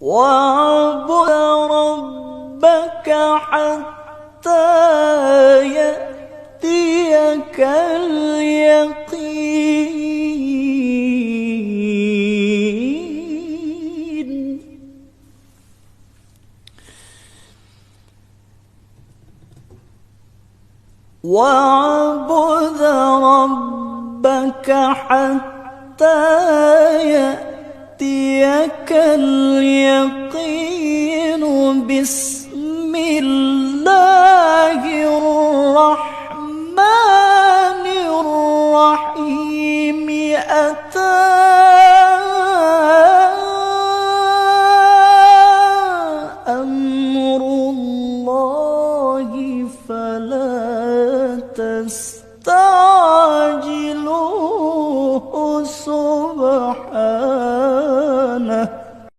واعبد ربك حتى يأتيك اليقين واعبد ربك حتى يأتيك لك اليقين بسم الله الرحمن الرحيم أتى أمر الله فلا تستعجلوه سبحانه